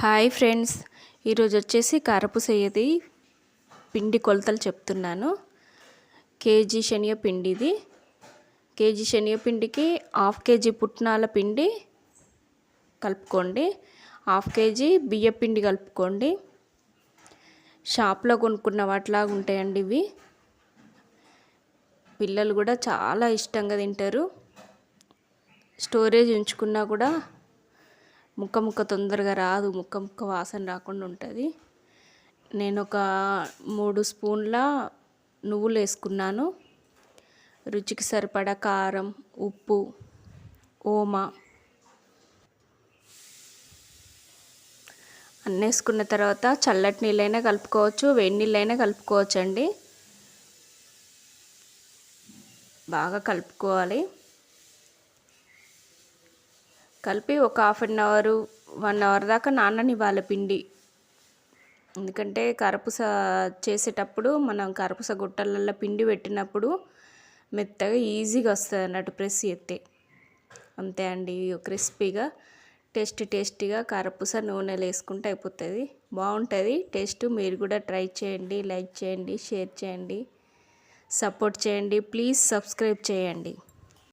Hi friends. ఈరోజు వచ్చేసి కారపూసయ్యది పిండి కొలతలు చెప్తున్నాను. కేజీ శనగపిండి ఇది కేజీ శనగపిండికి హాఫ్ కేజీ పుట్నాల పిండి కలుపుకోండి. హాఫ్ కేజీ బియ్య పిండి కలుపుకోండి. షాప్లో కొనుక్కున్న వాటిలాగా ఉంటాయండి ఇవి. పిల్లలు కూడా చాలా ఇష్టంగా తింటారు. స్టోరేజ్ ఉంచుకున్నా కూడా ముక్క ముక్క తొందరగా రాదు ముక్క ముక్క వాసన రాకుండా ఉంటుంది. నేను ఒక మూడు స్పూన్ల నువ్వులు వేసుకున్నాను. రుచికి సరిపడా కారం ఉప్పు ఓమ అన్నీ వేసుకున్న తర్వాత చల్లటి నీళ్ళైనా కలుపుకోవచ్చు వేడి నీళ్ళైనా కలుపుకోవచ్చు అండి బాగా కలుపుకోవాలి. కలిపి ఒక half an hour one hour దాకా నాననివ్వాలి పిండి. ఎందుకంటే కరపుస చేసేటప్పుడు మనం కరపుస గుట్టలలో పిండి పెట్టినప్పుడు మెత్తగా ఈజీగా వస్తుంది అన్నట్టు ప్రెస్ చేస్తే అంతే అండి క్రిస్పీగా టేస్ట్ టేస్టీగా కారపూస నూనెలు వేసుకుంటే అయిపోతుంది. బాగుంటుంది టేస్ట్ మీరు కూడా ట్రై చేయండి లైక్ చేయండి షేర్ చేయండి సపోర్ట్ చేయండి ప్లీజ్ సబ్స్క్రైబ్ చేయండి.